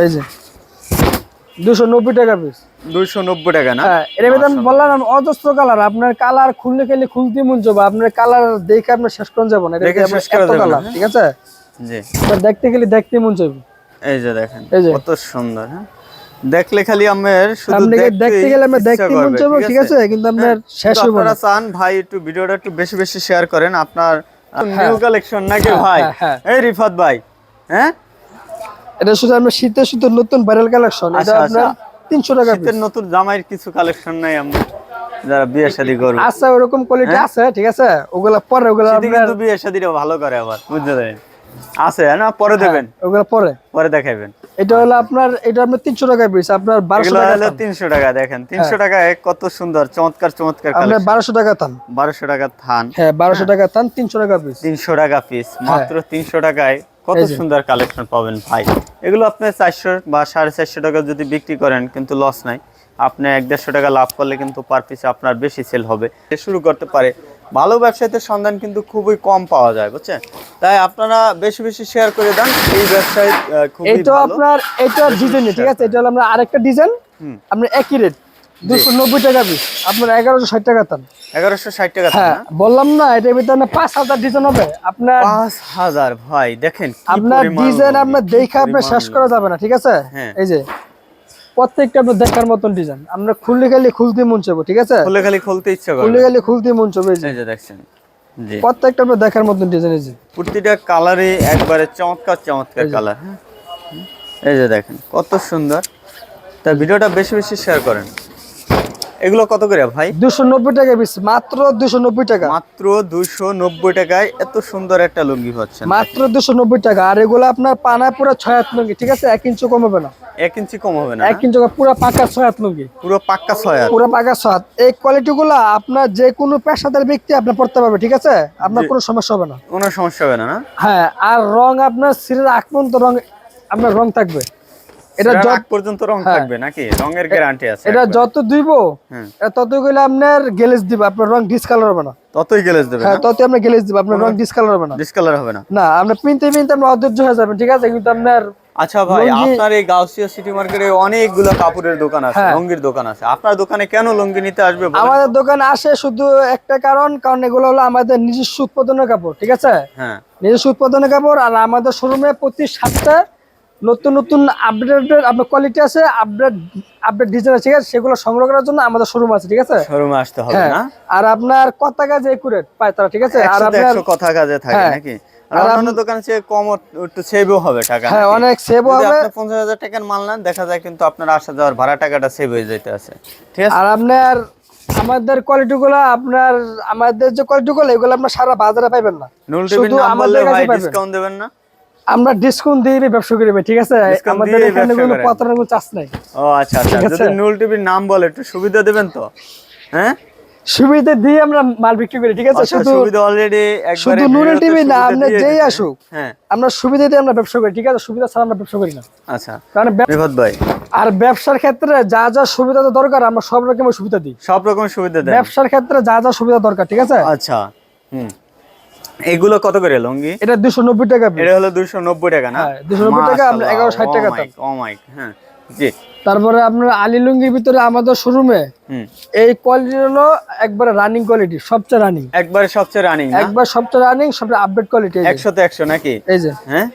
এই যে। দুশো নব্বই টাকা পিস দুইশো নব্বই টাকা না? হ্যাঁ এর ভিতরে বললাম আমি অজস্র কালার আপনার কালার খুললে খেলে খুলতে মন যাবে আপনার কালার দেখে আপনার শেষ করে যাব না কালার হ্যাঁ? ঠিক আছে? জি। দেখতে গেলে দেখতে মন যাবে এই যে দেখেন কত সুন্দর হ্যাঁ? দেখলে খালি আমার শুধু দেখতে গেলে আমরা দেখতে মন যাবে ঠিক আছে? কিন্তু আপনার শেষ হবে আপনারা চান ভাই একটু ভিডিওটা একটু বেশি বেশি শেয়ার করেন। আপনার হ্যাঁ। নিউ কালেকশন নাকি ভাই? হ্যাঁ, এই রিফাত ভাই হ্যাঁ? এটা শুধু আমরা শীতে শুধু নতুন ভাইরাল কালেকশন এটা আচ্ছা, আপনার আচ্ছা। তিনশো টাকা শীতের নতুন জামাইয়ের কিছু কালেকশন নাই আমরা যারা বিয়ে শাদী করবে। আছে ওরকম কোয়ালিটি হ্যাঁ? আছে ঠিক আছে? ওগুলা পরে ওগুলা কিন্তু বিয়ে শাদীরা ভালো করে আবার বুঝতে পারেন আছে না? পরে দেবেন। ওগুলা পরে। পরে দেখাবেন এটা হলো আপনার এটা আপনার টাকা পিস আপনার বারোশো টাকা হলো টাকা দেখেন টাকায় কত সুন্দর চমৎকার চমৎকার বারোশো টাকা থান। বারোশো টাকা থান। হ্যাঁ বারোশো টাকা থান তিনশো টাকা পিস তিনশো টাকা পিস মাত্র তিনশো টাকায় কত। সুন্দর কালেকশন পাবেন ভাই। এগুলো আপনি চারশো বা সাড়ে চারশো টাকা যদি বিক্রি করেন কিন্তু লস নাই। আপনি এক দেড়শো টাকা লাভ করলে কিন্তু পার পিসে আপনার বেশি সেল হবে। শুরু করতে পারে। ভালো ব্যবসায়ীদের সন্ধান কিন্তু খুবই কম পাওয়া যায় বুঝছেন? তাই আপনারা বেশি বেশি শেয়ার করে দেন। এই ব্যবসায় খুবই এটা আপনার এটা ডিজাইন ঠিক আছে? এটা হলো আমরা আরেকটা ডিজাইন। আপনার একই রেট দুশো নব্বই টাকা পিস। আপনার এগারোশো ষাট টাকা এগারোশো ষাট টাকা হ্যাঁ বললাম না এটার ভিতরে পাঁচ হাজার ডিজাইন হবে। আপনার পাঁচ হাজার ভাই দেখেন আপনার ডিজাইন আপনার দেখে আপনার শেষ করা যাবে না ঠিক আছে? হ্যাঁ। এই যে প্রত্যেকটা আপনার দেখার মতন ডিজাইন। আমরা খুললে খুলতে মন চাবো ঠিক আছে? খুলে খালি খুলতে ইচ্ছা করে। খুললে গেলে খুলতে মন চাবো এই যে। দেখছেন প্রত্যেকটা আপনার দেখার মতন ডিজাইন এই যে। প্রতিটা কালারই একবারে চমৎকার চমৎকার কালার হ্যাঁ? এই যে দেখেন কত সুন্দর। তা ভিডিওটা বেশি বেশি শেয়ার করেন। এগুলো কত করে ভাই? দুশো নব্বই টাকা পিস মাত্র দুশো নব্বই টাকা। মাত্র দুইশো নব্বই টাকায় এত সুন্দর একটা লুঙ্গি পাচ্ছেন। মাত্র দুশো নব্বই টাকা আর এগুলো আপনার পানা পুরো ছয় হাত লুঙ্গি ঠিক আছে? এক ইঞ্চি কম হবে না। এক ইঞ্চি কম হবে না এক ইঞ্চি পুরো পাকা ছয় হাত লুঙ্গি। পুরো পাক্কা ছয় হাত পুরো পাকা ছয় হাত এই কোয়ালিটি গুলো আপনার যে কোনো পেশাদার ব্যক্তি আপনার পড়তে পারবে ঠিক আছে? আপনার কোনো সমস্যা হবে না। কোনো সমস্যা হবে না না? হ্যাঁ আর রং আপনার সিরের আগ পর্যন্ত রং আপনার রং থাকবে। এটা যত পর্যন্ত রং হ্যাঁ। থাকবে নাকি? রঙের গ্যারান্টি আছে এটা যত দিব হ্যাঁ। এটা তত গেলে আপনার গ্যালেজ দিব আপনার রং ডিসকালার হবে না। ততই গ্যালেজ দেবে হ্যাঁ তত আপনার গ্যালেজ দিব আপনার রং ডিসকালার হবে না। ডিসকালার হবে না। না পিনতে পিনতে অধৈর্য হয়ে যাবেন ঠিক আছে? কিন্তু আপনার আচ্ছা ভাই আপনার এই গাউসিয়া সিটি মার্কেটে অনেকগুলো কাপড়ের দোকান আছে হ্যাঁ। লুঙ্গির দোকান আছে। আপনার দোকানে কেন লুঙ্গি নিতে আসবে আমাদের দোকানে আসে শুধু একটা কারণ কারণ এগুলো হলো আমাদের নিজস্ব উৎপাদনের কাপড় ঠিক আছে? হ্যাঁ। নিজস্ব উৎপাদনের কাপড় আর আমাদের শোরুমে প্রতি সপ্তাহে নতুন নতুন আপডেটেড আপনার কোয়ালিটি আছে আপডেট আপডেট ডিজাইন আছে ঠিক আছে? সেগুলো সংগ্রহ করার জন্য আমাদের শোরুম আছে ঠিক আছে? শোরুমে আসতে হবে হ্যাঁ। না? আর আপনার কত কাজ একুরেট পায় তারা ঠিক আছে? আর আপনার কথা কাজে থাকে হ্যাঁ। নাকি? আর অন্যান্য দোকানে চেয়ে কম একটু সেভও হবে টাকা হ্যাঁ অনেক হবে। আপনি পঞ্চাশ হাজার টাকার মাল নেন দেখা যায় কিন্তু আপনার আসা যাওয়ার ভাড়া টাকাটা সেভ হয়ে আছে। ঠিক আছে? আর আপনার আমাদের কোয়ালিটি গুলো আপনার আমাদের যে কোয়ালিটি গুলো এগুলো আপনার সারা বাজারে পাইবেন না। শুধু আমাদের কাছে ডিসকাউন্ট দেবেন না? আমরা ডিসকাউন্ট দিয়ে ব্যবসা করি ঠিক আছে? আমাদের এখানে কোনো। প্রতারণার কোনো নাই। ও আচ্ছা আচ্ছা। যদি নুল টিভির নাম বলে একটু সুবিধা দেবেন তো? হ্যাঁ? সুবিধা দিয়ে আমরা মাল বিক্রি করি ঠিক আছে? আচ্ছা, শুধু সুবিধা অলরেডি শুধু নুরেল টিভি না আপনি যেই আসুক হ্যাঁ। আমরা সুবিধা দিয়ে আমরা ব্যবসা করি ঠিক আছে? সুবিধা ছাড়া আমরা ব্যবসা করি না। আচ্ছা। কারণ বিপদ ভাই। আর ব্যবসার ক্ষেত্রে যা যা সুবিধা দরকার আমরা সব রকমের সুবিধা দিই। সব রকম সুবিধা দেন। ব্যবসার ক্ষেত্রে যা যা সুবিধা দরকার ঠিক আছে? আচ্ছা হুম। এগুলো কত করে লুঙ্গি? এটা দুশো নব্বই টাকা piece। এটা হলো দুশো নব্বই টাকা না? হ্যাঁ, 290 টাকা, আমরা 1160 টাকা দাম। ও মাই হ্যাঁ জি। তারপরে আপনার আলি লুঙ্গির ভিতরে আমাদের শোরুমে এই কোয়ালিটি হলো একবারে রানিং কোয়ালিটি সবচেয়ে রানিং একবারে সবচেয়ে রানিং একবার সবচেয়ে রানিং সবচেয়ে আপডেট কোয়ালিটি একশোতে একশো নাকি? এই যে। হ্যাঁ?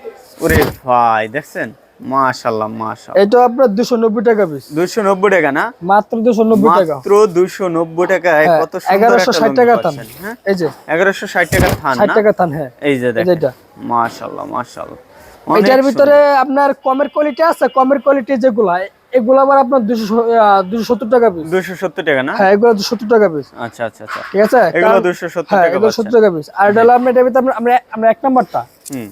ওরে ভাই দেখছেন? মাশাল্লাহ মাশাল্লাহ এটা আপনার দুশো নব্বই টাকা পিস দুইশো নব্বই টাকা না? মাত্র দুশো নব্বই টাকা। মাত্র দুইশো নব্বই টাকায় হ্যাঁ, কত সুন্দর এগারোশো একটা ষাট লুঙ্গি টাকা থান। হ্যাঁ? এই যে। এগারোশো ষাট টাকা থান ষাট না? টাকা থান হ্যাঁ। এই যে দেখেন। এটা। এটার ভিতরে আপনার কমের কোয়ালিটি আছে কমের কোয়ালিটি যেগুলো এগুলো আবার আপনার দুশো দুশো সত্তর টাকা পিস দুইশো সত্তর টাকা না? হ্যাঁ এগুলো দুশো সত্তর টাকা পিস আচ্ছা আচ্ছা আচ্ছা। ঠিক আছে? এগুলো কারণ- 270 হ্যাঁ। সত্তর টাকা পিস আর এটা হলো আপনার এটার ভিতরে আমরা আমরা এক নাম্বারটা হুম।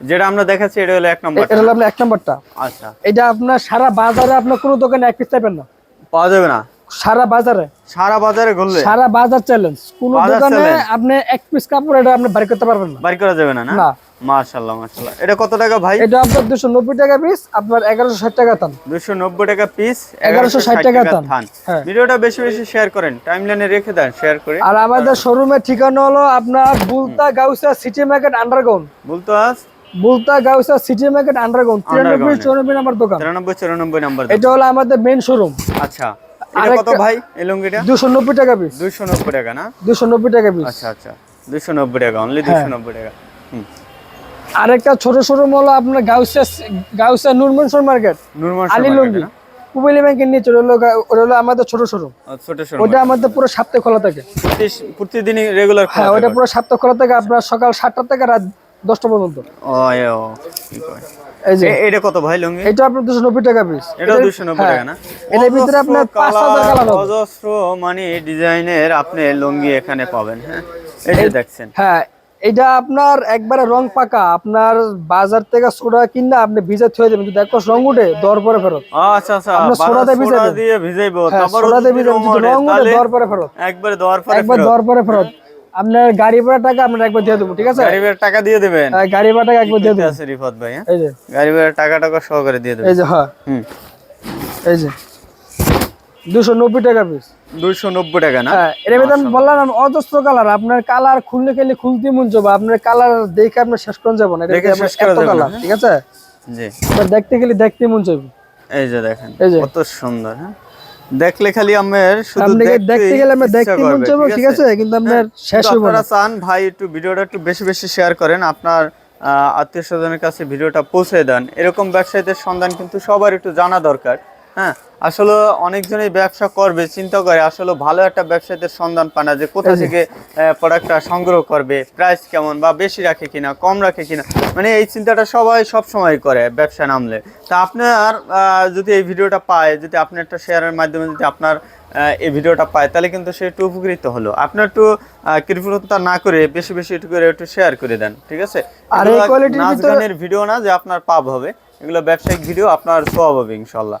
যেটা আমরা দেখাচ্ছি এটা হলো এক নম্বর এটা হলো আপনার এক নাম্বারটা। আচ্ছা। এটা আপনার সারা বাজারে আপনার কোনো দোকানে এক পিস পাবেন না। পাওয়া যাবে না? সারা বাজারে। সারা বাজারে ঘুরলে? সারা বাজার চ্যালেঞ্জ কোন দোকানে আপনি এক পিস কাপড় এটা আপনি বাড়ি করতে পারবেন না। বাড়ি করা যাবে না না। মাশাল্লাহ মাশাল্লাহ এটা কত টাকা ভাই? এটা আপনার দুশো নব্বই টাকা পিস আপনার এগারোশো ষাট টাকা দাম দুশো নব্বই টাকা পিস 1160 টাকা দাম। হ্যাঁ। ভিডিওটা বেশি বেশি শেয়ার করেন টাইম লাইনে রেখে দেন শেয়ার করে। আর আমাদের শোরুমের ঠিকানা হলো আপনার Bulta Gausa city market underground বলতো Bulta Gausa city market underground তিরানব্বই Underground-এ। চৌরানব্বই নাম্বার দোকান। তিরানব্বই চুরানব্বই নাম্বার এটা হলো আমাদের মেন শোরুম আচ্ছা এটা কত ভাই এই লুঙ্গিটা? দুশো নব্বই টাকা পিস দুইশো নব্বই টাকা না? দুশো নব্বই টাকা পিস আচ্ছা আচ্ছা দুইশো নব্বই টাকা অনলি হ্যাঁ। দুইশো নব্বই টাকা। হুম। আরেকটা ছোট শোরুম হলো আপনার গাউসা গাউসা নুরমনসর মার্কেট নুরমান আলী লুঙ্গি। ব্যাংকের নিচে হলো ওটা হলো আমাদের ছোট শোরুম ছোট ছোট ওটা আমাদের পুরো সপ্তাহে খোলা থাকে। প্রতিদিনই রেগুলার হ্যাঁ ওটা পুরো সপ্তাহ খোলা থাকে। আপনার সকাল সাতটা থেকে রাত দশটা পর্যন্ত। ও এ ও কি কয়। এই যে। এটা কত ভাই লুঙ্গি? এটা আপনার দুশো নব্বই টাকা পিস এটা দুইশো নব্বই টাকা না? এটার ভিতরে আপনার পাঁচ হাজার কালার অজস্র মানে ডিজাইনের আপনি লুঙ্গি এখানে পাবেন হ্যাঁ? এই যে দেখছেন। হ্যাঁ এটা আপনার একবারে রং পাকা। আপনার বাজার থেকে সোডা কিনা আপনি ভিজে থুয়ে দেবেন। যদি এক রং উঠে দর পরে ফেরত। আচ্ছা আচ্ছা আপনার সোডাতে দিয়ে ভিজাইবো। হ্যাঁ তারপর সোডা যদি রং যদি ওঠে, রং উঠে দর পরে ফেরত। একবারে পরে একবার দর পরে ফেরত। আপনার গাড়ি ভাড়া টাকা আপনার একবার দিয়ে দেবো ঠিক আছে? গাড়ি টাকা দিয়ে দেবেন? হ্যাঁ, গাড়ি ভাড়া টাকা একবার দিয়ে দেবো। আছে রিফাত ভাই হ্যাঁ? এই যে। গাড়ি টাকা টাকা সহকারে দিয়ে দেবেন। এই যে হ্যাঁ। হুম। এই যে। দুশো নব্বই টাকা পিস দুইশো নব্বই টাকা না? হ্যাঁ এর বললাম আমি অজস্র কালার আপনার কালার খুললে খেলে খুলতে মন যাবে আপনার কালার দেখে আপনার শেষ করে যাব না এটা দেখে শেষ করা যাবে না, হ্যাঁ? ঠিক আছে? জি। দেখতে গেলে দেখতে মন যাবে এই যে দেখেন এই যে। কত সুন্দর হ্যাঁ? দেখলে খালি আমের শুধু দেখতে গেলে আমরা দেখতে মন চাইব ঠিক আছে? কিন্তু আপনার হ্যাঁ, শেষ হবে আপনারা চান ভাই একটু ভিডিওটা একটু বেশি বেশি শেয়ার করেন। আপনার আত্মীয় স্বজনের কাছে ভিডিওটা পৌঁছে দেন। এরকম ব্যবসায়ীদের সন্ধান কিন্তু সবার একটু জানা দরকার। হ্যাঁ আসলে অনেকজনই ব্যবসা করবে চিন্তা করে আসলে ভালো একটা ব্যবসায়ীদের সন্ধান পায় না যে কোথা থেকে প্রোডাক্টটা সংগ্রহ করবে প্রাইস কেমন বা বেশি রাখে কিনা কম রাখে কিনা মানে এই চিন্তাটা সবাই সব সময় করে ব্যবসা নামলে। তা আপনার যদি এই ভিডিওটা পায় যদি আপনি একটা শেয়ারের মাধ্যমে যদি আপনার এই ভিডিওটা পায় তাহলে কিন্তু সে একটু উপকৃত হলো। আপনার একটু কৃপণতা না করে বেশি বেশি একটু করে একটু শেয়ার করে দেন ঠিক আছে? আর এই গানের ভিডিও না যে আপনার পাপ হবে এগুলো ব্যবসায়িক ভিডিও আপনার সব হবে ইনশাল্লাহ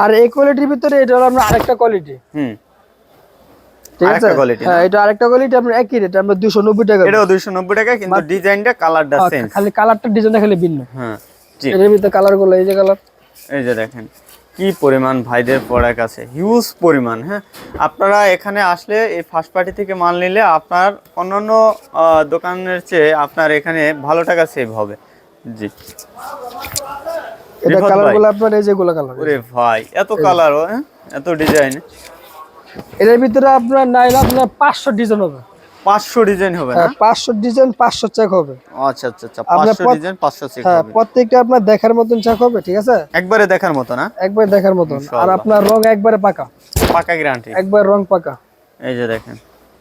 আর এই কোয়ালিটির ভিতরে এটা হলো আপনার আরেকটা কোয়ালিটি হুম। হ্যাঁ এটা আরেকটা কোয়ালিটি আপনার একই রেট আমরা টাকা এটাও টাকা কিন্তু ডিজাইনটা কালারটা চেঞ্জ খালি কালারটা ডিজাইনটা খালি ভিন্ন। হ্যাঁ জি। এর ভিতরে কালারগুলো এই যে কালার এই যে দেখেন কি পরিমাণ ভাইদের প্রোডাক্ট আছে। হিউজ পরিমাণ হ্যাঁ? আপনারা এখানে আসলে এই ফার্স্ট পার্টি থেকে মাল নিলে আপনার অন্যান্য দোকানের চেয়ে আপনার এখানে ভালো টাকা সেভ হবে। জি। এটা রিফাত কালার ভাই। গুলো আপনার এই যেগুলো কালার ওরে ভাই এত কালার হ্যাঁ? এত ডিজাইন এর ভিতরে আপনার আপনার পাঁচশো ডিজাইন হবে। পাঁচশো ডিজাইন হবে না? হ্যাঁ পাঁচশো ডিজাইন পাঁচশো চেক হবে। আচ্ছা আচ্ছা আচ্ছা আপনার পাঁচশো পত- ডিজাইন পাঁচশো চেক হ্যাঁ হবে। প্রত্যেকটা আপনার দেখার মতন চেক হবে ঠিক আছে? একবারে দেখার মতো না? একবার দেখার মতন। আর আপনার রং একবারে পাকা। পাকা গ্যারান্টি একবার রং পাকা। এই যে দেখেন।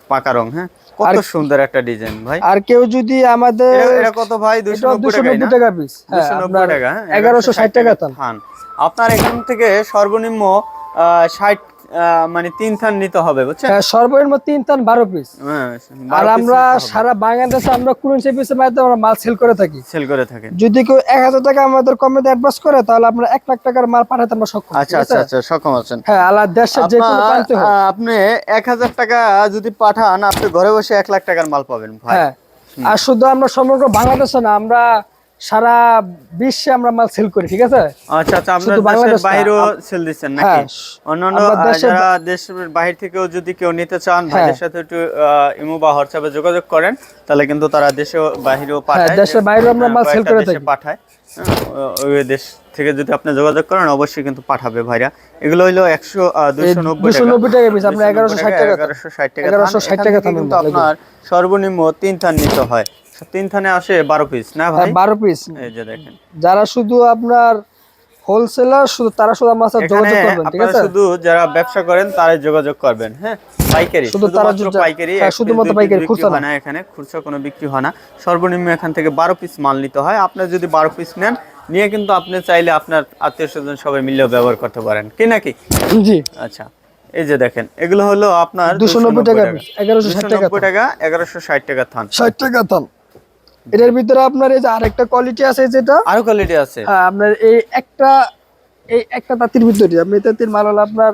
পাকা রং হ্যাঁ? কত সুন্দর একটা ডিজাইন ভাই। আর কেউ যদি আমাদের এটা- কত ভাই? দুশো এটা নব্বই দুশো টাকাই না? নব্বই টাকা পিস হ্যাঁ নব্বই আপনার টাকা হ্যাঁ? এগারোশো ষাট টাকা আপনার এখান থেকে সর্বনিম্ন আহ, ষাট আহ, মানে তিন থান নিতে হবে বুঝছেন? হ্যাঁ সর্বনিম্ন তিন থান বারো পিস হ্যাঁ, আর আমরা সারা বাংলাদেশে আমরা কুড়ি পিসের মাধ্যমে আমরা মাল সেল করে থাকি। সেল করে থাকেন। যদি কেউ এক হাজার টাকা আমাদের কমে অ্যাডভান্স করে তাহলে আমরা এক লাখ টাকার মাল পাঠাতে আমরা সক্ষম আচ্ছা আচ্ছা আচ্ছা সক্ষম আছেন। হ্যাঁ আল্লাহ দেশের যে কোনো প্রান্তে আপনি এক হাজার টাকা যদি পাঠান আপনি ঘরে বসে এক লাখ টাকার মাল পাবেন ভাই। হ্যাঁ আর শুধু আমরা সমগ্র বাংলাদেশে না আমরা সারা বিশ্বে আমরা মাল সেল করি ঠিক আছে? আচ্ছা আচ্ছা আপনার বাংলাদেশ বাইরেও সেল দিচ্ছেন নাকি? হ্যাঁ, অন্যান্য দেশের যারা দেশের বাইরে থেকেও যদি কেউ নিতে চান হ্যাঁ। ভাইদের সাথে একটু ইমো বা হোয়াটসঅ্যাপে যোগাযোগ করেন তাহলে কিন্তু তারা দেশেও বাইরেও পাঠায় হ্যাঁ, দেশের বাইরেও আমরা হ্যাঁ, মাল কয়েকটা করে দেশে থাকি। পাঠায়। হ্যাঁ, ওই দেশ থেকে যদি আপনি যোগাযোগ করেন অবশ্যই কিন্তু পাঠাবে ভাইরা। এগুলো হইল একশো দুশো নব্বই নব্বই টাকা পিস আপনার এগারোশো ষাট টাকা এগারোশো ষাট টাকা এগারোশো ষাট টাকা কিন্তু আপনার সর্বনিম্ন তিন থান নিতে হয়। তিন থানে আসে বারো পিস না ভাই? হ্যাঁ, বারো পিস এই যে দেখেন। যারা শুধু আপনার হোলসেলার শুধু তারা শুধু আমার সাথে যোগাযোগ করবেন ঠিক আছে? শুধু যারা ব্যবসা করেন তারাই যোগাযোগ করবেন হ্যাঁ? পাইকারি শুধু তারা পাইকারি হ্যাঁ, শুধুমাত্র পাইকারি, খুচরা না। এখানে খুচরা কোনো বিক্রি হয় না। সর্বনিম্ন এখান থেকে বারো পিস মাল নিতে হয়। আপনার যদি বারো পিস নেন নিয়ে কিন্তু আপনি চাইলে আপনার আত্মীয় স্বজন সবাই মিলেও ব্যবহার করতে পারেন। কি নাকি? জি। আচ্ছা এই যে দেখেন এগুলো হলো আপনার 290 টাকা piece, 1160 টাকা 290 টাকা এগারোশো ষাট টাকা থান। ষাট টাকা থান। এটার ভিতরে আপনার এই যে আরেকটা কোয়ালিটি আছে যেটা? আরও কোয়ালিটি আছে। হ্যাঁ, আপনার এই একটা এই একটা তাঁতির ভিতরে আপনি তাঁতির মাল হলো আপনার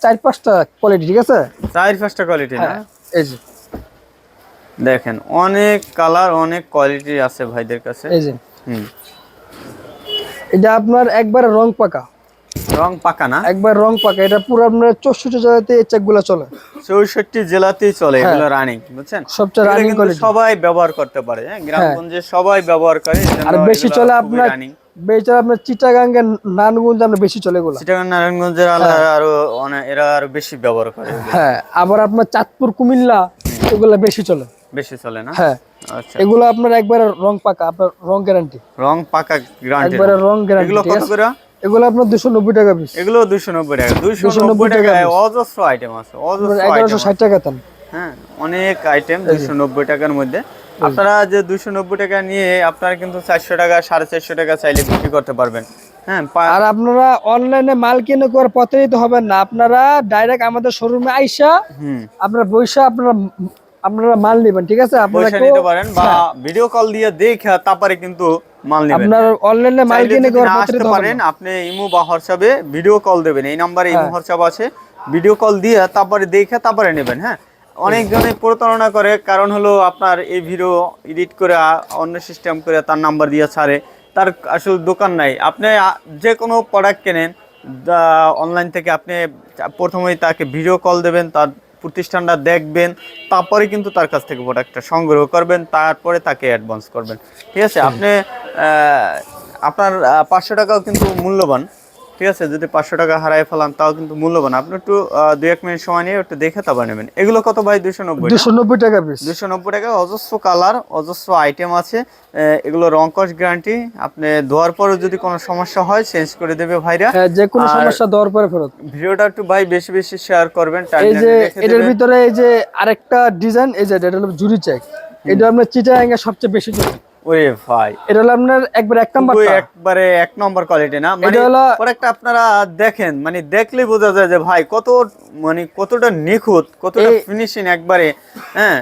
চার পাঁচটা কোয়ালিটি ঠিক আছে? চার পাঁচটা কোয়ালিটি না? হ্যাঁ এই যে। দেখেন অনেক কালার অনেক কোয়ালিটি আছে ভাইদের কাছে। এই যে। হুম। এটা আপনার একবার রং পাকা। রং পাকা না? একবার রং পাকা এটা পুরো আপনার চৌষট্টি জায়গাতে এই চেকগুলো চলে। চৌষট্টি জেলাতেই চলে এগুলো রানিং বুঝছেন? হ্যাঁ। সবচেয়ে কিন্তু quality। সবাই ব্যবহার করতে পারে হ্যাঁ? গ্রামগঞ্জে সবাই ব্যবহার করে আর বেশি চলে আপনার রানিং আপনার চিটাগাঙ্গের আমরা বেশি চলে চিটাগাং নারায়ণগঞ্জের আরও অনেক এরা আরও বেশি ব্যবহার করে হ্যাঁ আবার আপনার চাঁদপুর কুমিল্লা এগুলো বেশি চলে। বেশি চলে না? হ্যাঁ। আচ্ছা। এগুলো আপনার একবারে রং পাকা আপনার রং গ্যারান্টি রং পাকা গ্রান্টেড একবারে রং গ্যারান্টি এগুলো কত করে? এগুলো আপনার দুশো নব্বই টাকা পিস এগুলো দুশো নব্বই টাকা 290 টাকা টাকায় অজস্র আইটেম আছে অজস্র এগারোশো আইটেম ষাট টাকা দাম হ্যাঁ অনেক আইটেম দুশো নব্বই টাকার মধ্যে। আপনারা যে দুশো নব্বই টাকা নিয়ে আপনারা কিন্তু চারশো টাকা সাড়ে চারশো টাকা চাইলে বিক্রি করতে পারবেন। হ্যাঁ আর আপনারা অনলাইনে মাল কিনে করে প্রতারিত হবেন না। আপনারা ডাইরেক্ট আমাদের শোরুমে আইসা হুম। আপনারা বৈশা আপনারা আপনারা মাল নেবেন ঠিক আছে? আপনারা নিতে পারেন বা ভিডিও কল দিয়ে দেখে তারপরে কিন্তু মাল নেবেন। আপনার অনলাইনে মাল কিনে যদি আসতে পারেন আপনি ইমো বা হোয়াটসঅ্যাপে ভিডিও কল দেবেন। এই নাম্বারে হ্যাঁ। ইমো হোয়াটসঅ্যাপ আছে। ভিডিও কল দিয়ে তারপরে দেখে তারপরে নেবেন হ্যাঁ? অনেকজনে প্রতারণা করে। কারণ হলো আপনার এই ভিডিও এডিট করে অন্য সিস্টেম করে তার নাম্বার দিয়ে ছাড়ে। তার আসলে দোকান নাই। আপনি যে কোনো প্রোডাক্ট কেনেন অনলাইন থেকে আপনি প্রথমেই তাকে ভিডিও কল দেবেন তার প্রতিষ্ঠানটা দেখবেন তারপরে কিন্তু তার কাছ থেকে প্রোডাক্টটা সংগ্রহ করবেন তারপরে তাকে অ্যাডভান্স করবেন। ঠিক আছে? আপনি আপনার পাঁচশো টাকাও কিন্তু মূল্যবান ঠিক আছে? যদি পাঁচশো টাকা হারাই ফেলান তাও কিন্তু মূল্যবান। আপনি একটু দুই এক মিনিট সময় নিয়ে একটু দেখে তারপর নেবেন। এগুলো কত ভাই? দুশো নব্বই দুশো নব্বই টাকা দুশো নব্বই টাকা অজস্র কালার অজস্র আইটেম আছে। এগুলো রং কস গ্যারান্টি আপনি ধোয়ার পরও যদি কোনো সমস্যা হয় চেঞ্জ করে দেবে ভাইরা। হ্যাঁ যে কোনো সমস্যা দেওয়ার পরে ফেরত। ভিডিওটা একটু ভাই বেশি বেশি শেয়ার করবেন এই যে এটার ভিতরে এই যে আরেকটা ডিজাইন এই যে এটা হলো জুরি চেক এটা আপনার চিটাগাঙ্গে সবচেয়ে বেশি চলে ওরে ভাই। এটা হলো আপনার একবার এক নাম্বার একবারে এক নম্বর কোয়ালিটি না? মানে প্রোডাক্টটা আপনারা দেখেন মানে দেখলে বোঝা যায় যে ভাই কত মানে কতটা নিখুঁত কতটা ফিনিশিং একবারে হ্যাঁ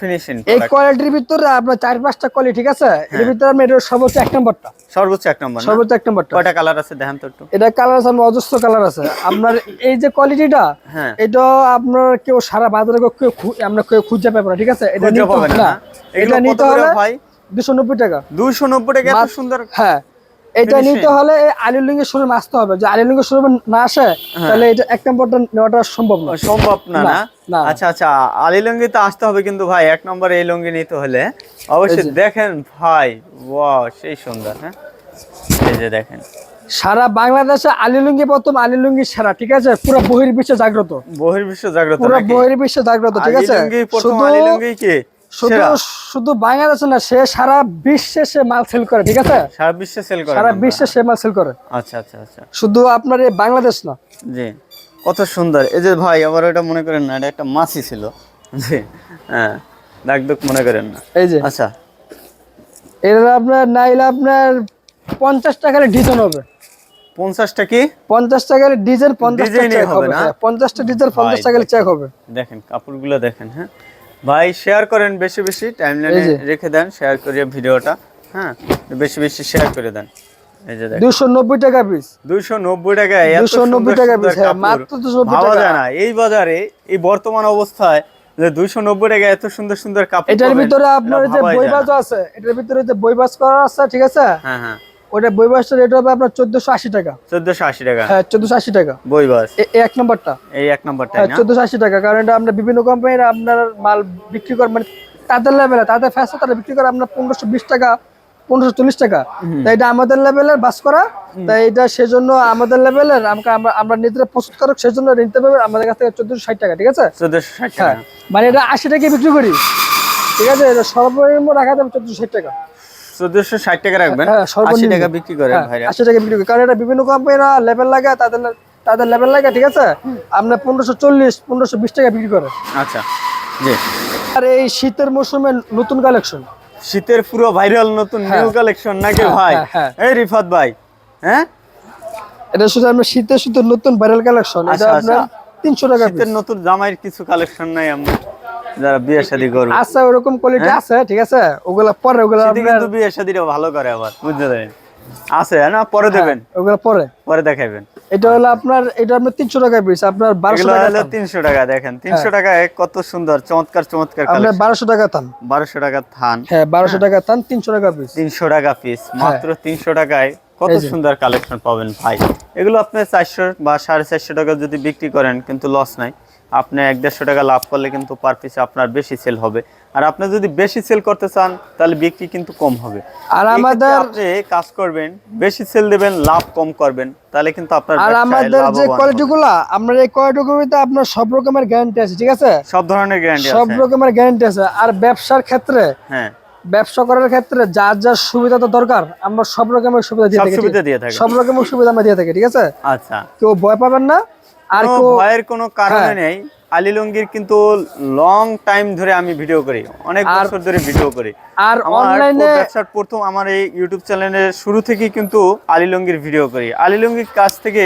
ফিনিশিং এই কোয়ালিটির ভিতরে আপনার চার পাঁচটা কোয়ালিটি ঠিক আছে? এর ভিতরে আপনি এটা সর্বোচ্চ এক নাম্বারটা। সর্বোচ্চ এক নম্বর সর্বোচ্চ এক নাম্বারটা। কয়টা কালার আছে দেখেন তো একটু। এটা কালার আছে আপনার অজস্র কালার আছে। আপনার এই যে কোয়ালিটিটা হ্যাঁ। এটা আপনার কেউ সারা বাজারে কেউ আমরা কেউ খুঁজে পাবো না ঠিক আছে? এটা নিতে পাবেন না এটা নিতে হলে ভাই? দুশো নব্বই টাকা। দুইশো নব্বই টাকা এত সুন্দর হ্যাঁ এটা নিতে হলে শোরুমে আসতে হবে। যে আলিলিঙ্গের শোরুমে না আসে তাহলে এটা এক নম্বরটা নেওয়াটা সম্ভব না। সম্ভব না না। আচ্ছা আচ্ছা লুঙ্গিতে আসতে হবে কিন্তু ভাই এক নম্বর এই লুঙ্গি নিতে হলে। অবশ্যই দেখেন ভাই ওয়াও সেই সুন্দর হ্যাঁ? এই যে দেখেন। সারা বাংলাদেশে আলিলুঙ্গি প্রথম আলিলুঙ্গি সেরা ঠিক আছে? পুরো বহির্বিশ্বে জাগ্রত। বহির্বিশ্ব জাগ্রত পুরো? বহির্বিশ্বে জাগ্রত ঠিক আছে? লুঙ্গি প্রথম শুধু আলী লুঙ্গি কি? শুধু? শুধু বাংলাদেশে না সে সারা বিশ্বে সে মাল সেল করে ঠিক আছে? সারা বিশ্বে সেল করে সারা বিশ্বে সে মাল সেল করে। আচ্ছা আচ্ছা আচ্ছা। শুধু আপনার এই বাংলাদেশ না। জি। কত সুন্দর। এই যে ভাই আবার এটা মনে করেন না এটা একটা মাছি ছিল। জি হ্যাঁ মনে করেন না। এই যে। আচ্ছা। এটা আপনার নাইলে আপনার পঞ্চাশ টাকার ডিজাইন হবে। পঞ্চাশটা কি? পঞ্চাশ টাকার ডিজেল পঞ্চাশটা ডিজাইনই চেক হবে না? হ্যাঁ, পঞ্চাশটা ডিজেল পঞ্চাশ ভাই, টাকার চেক হবে। দেখেন কাপড়গুলো দেখেন হ্যাঁ। ভাই শেয়ার করেন বেশি বেশি টাইমলাইনে রেখে দেন শেয়ার করিয়ে ভিডিওটা হ্যাঁ? বেশি বেশি শেয়ার করে দেন। টাকা পিস টাকা এত 290 টাকা হ্যাঁ, কাপড়। মাত্র 290 ভাবা টাকা। যায় না এই বাজারে এই বর্তমান অবস্থায় যে দুইশো নব্বই টাকা এত সুন্দর সুন্দর কাপড় এটার ভিতরে আপনার যে বইবাজ আছে এটার ভিতরে যে বইবাজ করা আছে ঠিক আছে? হ্যাঁ হ্যাঁ। ওটা বইবাজটা রেট হবে আপনার চোদ্দশো আশি টাকা। চোদ্দশো আশি টাকা। হ্যাঁ চোদ্দশো আশি টাকা। বই বাস এই এক নম্বরটা। এই এক নম্বরটাই হ্যাঁ চোদ্দশো আশি টাকা কারণ এটা আমরা বিভিন্ন কোম্পানির আপনার মাল বিক্রি করে মানে তাদের লেভেলে তাদের ফ্যাশন তারা বিক্রি করে আপনার পনেরোশো বিশ টাকা পনেরোশো চল্লিশ টাকা। তাই এটা আমাদের লেভেলের বাস করা। তাই এটা সেজন্য আমাদের লেভেলের আমরা আমরা নিজেরা প্রস্তুত করো সেজন্য নিতে পারবে আমাদের কাছ থেকে চোদ্দশো ষাট টাকা ঠিক আছে? চোদ্দশো ষাট হ্যাঁ টাকা মানে এটা আশি টাকা বিক্রি করি। ঠিক আছে? এটা সর্বনিম্ন রাখা যাবে চোদ্দশো ষাট টাকা। চোদ্দশো ষাট টাকা রাখবেন হ্যাঁ, আশি টাকা বিক্রি করে হ্যাঁ, আশি টাকা বিক্রি করি কারণ এটা বিভিন্ন কোম্পানিরা লেভেল লাগে তাদের তাদের লেভেল লাগে ঠিক আছে? আপনার পনেরোশো চল্লিশ পনেরোশো বিশ টাকা বিক্রি করে আচ্ছা জি। আর এই শীতের মৌসুমে নতুন কালেকশন শীতের পুরো ভাইরাল নতুন নিউ কালেকশন নাকি হ্যাঁ, ভাই? হ্যাঁ, হ্যাঁ। এই রিফাত ভাই হ্যাঁ? এটা শুধু আপনার শীতের শুধু নতুন ভাইরাল কালেকশন এটা আচ্ছা, আপনার আচ্ছা। তিনশো টাকা শীতের নতুন জামাইয়ের কিছু কালেকশন নাই আমরা। যারা বিয়ে শাদী করবে। আছে ওরকম কোয়ালিটি আছে ঠিক আছে? ওগুলা পরে ওগুলা কিন্তু বিয়ে শাদীটা ভালো করে আবার বুঝতে পারেন আছে না? পরে দেবেন। ওগুলা পরে। পরে দেখাইবেন এটা হলো আপনার এটা আপনার তিনশো টাকা পিস আপনার বারোশো এগুলো টাকা হলো। তিনশো টাকা দেখেন। তিনশো টাকায় কত সুন্দর চমৎকার চমৎকার আপনার বারোশো টাকা থান। বারোশো টাকা থান। হ্যাঁ বারোশো টাকা থান তিনশো টাকা পিস তিনশো টাকা পিস মাত্র তিনশো টাকায়। কত হ্যাঁ। সুন্দর কালেকশন পাবেন ভাই। এগুলো আপনি চারশো বা সাড়ে চারশো টাকা যদি বিক্রি করেন কিন্তু লস নাই। আপনি এক দেড়শো টাকা লাভ করলে কিন্তু পার পিসে আপনার বেশি সেল হবে। আর আপনি যদি বেশি সেল করতে চান তাহলে বিক্রি কিন্তু কম হবে। আর আমাদের আপনি কাজ করবেন বেশি সেল দেবেন লাভ কম করবেন তাহলে কিন্তু আপনার আর আমাদের যে লাভবান কোয়ালিটি হবেন। গুলা আমরা এই কোয়ালিটি গুলিতে আপনার সব রকমের গ্যারান্টি আছে ঠিক আছে? সব ধরনের গ্যারান্টি সব রকমের গ্যারান্টি আছে। আর ব্যবসার ক্ষেত্রে হ্যাঁ। ব্যবসা করার ক্ষেত্রে যার যার সুবিধা তো দরকার আমরা সব রকমের সুবিধা দিয়ে থাকি সুবিধা দিয়ে থাকেন। সব রকমের সুবিধা আমরা দিয়ে থাকি ঠিক আছে? আচ্ছা। কেউ ভয় পাবেন না আর ভয়ের কোনো কারণে নেই। আলী লঙ্গির কিন্তু লং টাইম ধরে আমি ভিডিও করি। অনেক বছর ধরে ভিডিও করি। আর আমার অনলাইনে ব্যবসার প্রথম আমার এই ইউটিউব চ্যানেলের শুরু থেকে কিন্তু আলিলঙ্গির ভিডিও করি। আলিলঙ্গির কাছ থেকে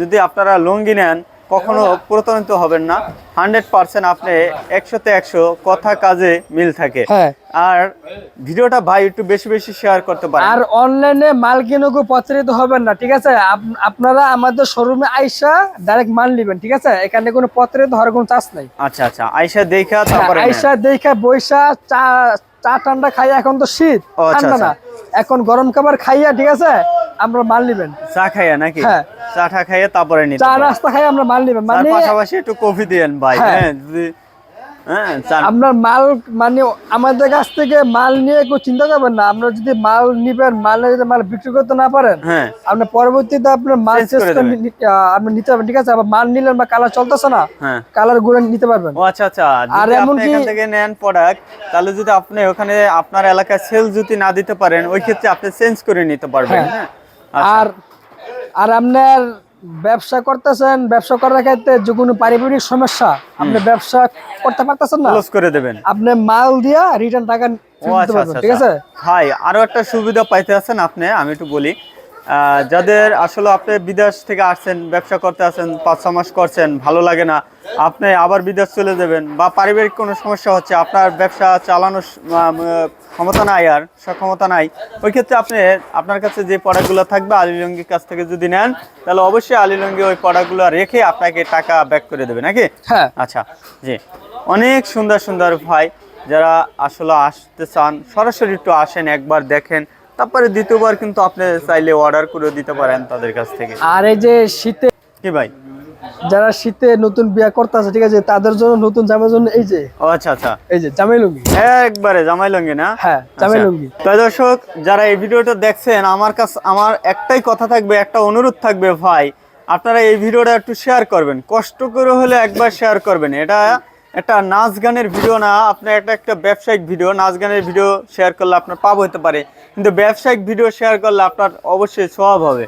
যদি আপনারা লঙ্গি নেন কখনো প্রতারিত হবেন না। হান্ড্রেড পার্সেন্ট আপনি একশোতে একশো কথা কাজে মিল থাকে। হ্যাঁ। আর ভিডিওটা ভাই একটু বেশি বেশি শেয়ার করতে পারেন। আর অনলাইনে মাল কিনুকু প্রচারিত হবেন না ঠিক আছে? আপনারা আমাদের শোরুমে আইসা ডাইরেক্ট মাল নেবেন ঠিক আছে? এখানে কোনো প্রচারিত হওয়ার কোনো চান্স নাই। আচ্ছা আচ্ছা আইসা দেখা তারপরে আইসা দেখে বৈশা চা চা ঠান্ডা খাইয়া এখন তো শীত আচ্ছা, ঠান্ডা না। এখন গরম খাবার খাইয়া ঠিক আছে আমরা মাল নিবেন। চা খাইয়া নাকি? হ্যাঁ। চা টা খাইয়া তারপরে নিতে চা রাস্তা নাস্তা খাই আমরা মাল নিবেন। মানে পাশাপাশি একটু কফি দিয়েন ভাই হ্যাঁ। হ্যাঁ যদি হ্যাঁ আপনার মাল মানে আমাদের কাছ থেকে মাল নিয়ে কেউ চিন্তা করবেন না। আপনারা যদি মাল নিবেন মাল যদি মাল বিক্রি করতে না পারেন হ্যাঁ। আপনার পরবর্তীতে আপনার মাল আপনি নিতে পারবেন ঠিক আছে? আবার মাল নিলেন বা কালার চলতেছে না হ্যাঁ। কালারগুলো নিতে পারবেন। আচ্ছা আচ্ছা। আর যদি আপনি থেকে নেন প্রোডাক্ট তাহলে যদি আপনি ওখানে আপনার এলাকায় সেল যদি না দিতে পারেন ওই ক্ষেত্রে আপনি চেঞ্জ করে নিতে পারবেন। আচ্ছা। আর আর আপনার ব্যবসা করতেছেন ব্যবসা করার ক্ষেত্রে যে কোনো পারিবারিক সমস্যা আপনি ব্যবসা করতে পারতেছেন না? ক্লোজ করে দেবেন। আপনি মাল দিয়া রিটার্ন টাকা আচ্ছা আচ্ছা ঠিক আছে? আচ্ছা। ভাই আরও একটা সুবিধা পাইতে আছেন আপনি আমি একটু বলি। যাদের আসলে আপনি বিদেশ থেকে আসছেন ব্যবসা করতে আসেন পাঁচ ছ মাস করছেন ভালো লাগে না আপনি আবার বিদেশ চলে যাবেন বা পারিবারিক কোনো সমস্যা হচ্ছে আপনার ব্যবসা চালানোর ক্ষমতা নাই আর সক্ষমতা নাই ওই ক্ষেত্রে আপনি আপনার কাছে যে প্রোডাক্টগুলো থাকবে আলিলঙ্গির কাছ থেকে যদি নেন তাহলে অবশ্যই আলিলঙ্গি ওই প্রোডাক্টগুলো রেখে আপনাকে টাকা ব্যাক করে দেবে নাকি? হ্যাঁ। আচ্ছা জি। অনেক সুন্দর সুন্দর ভাই যারা আসলে আসতে চান সরাসরি একটু আসেন একবার দেখেন তারপরে দ্বিতীয়বার কিন্তু আপনি চাইলে অর্ডার করে দিতে পারেন তাদের কাছ থেকে। আর এই যে শীতে কি ভাই? যারা শীতে নতুন বিয়া করতে আছে ঠিক আছে তাদের জন্য নতুন জামার জন্য এই যে ও আচ্ছা আচ্ছা। এই যে জামাই লুঙ্গি। একবারে জামাই লঙ্গি না? হ্যাঁ জামাই আচ্ছা। লুঙ্গি। তো দর্শক যারা এই ভিডিওটা দেখছেন আমার কাছে আমার একটাই কথা থাকবে একটা অনুরোধ থাকবে ভাই। আপনারা এই ভিডিওটা একটু শেয়ার করবেন। কষ্ট করে হলে একবার শেয়ার করবেন। এটা একটা নাচ গানের ভিডিও না, আপনার একটা একটা ব্যবসায়িক ভিডিও, নাচ গানের ভিডিও শেয়ার করলে আপনার পাপ হতে পারে। কিন্তু ব্যবসায়িক ভিডিও শেয়ার করলে আপনার অবশ্যই স্বভাব হবে।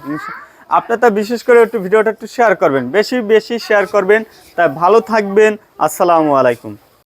আপনার তা বিশেষ করে একটু ভিডিওটা একটু শেয়ার করবেন, বেশি বেশি শেয়ার করবেন। তাই ভালো থাকবেন, আসসালামু আলাইকুম।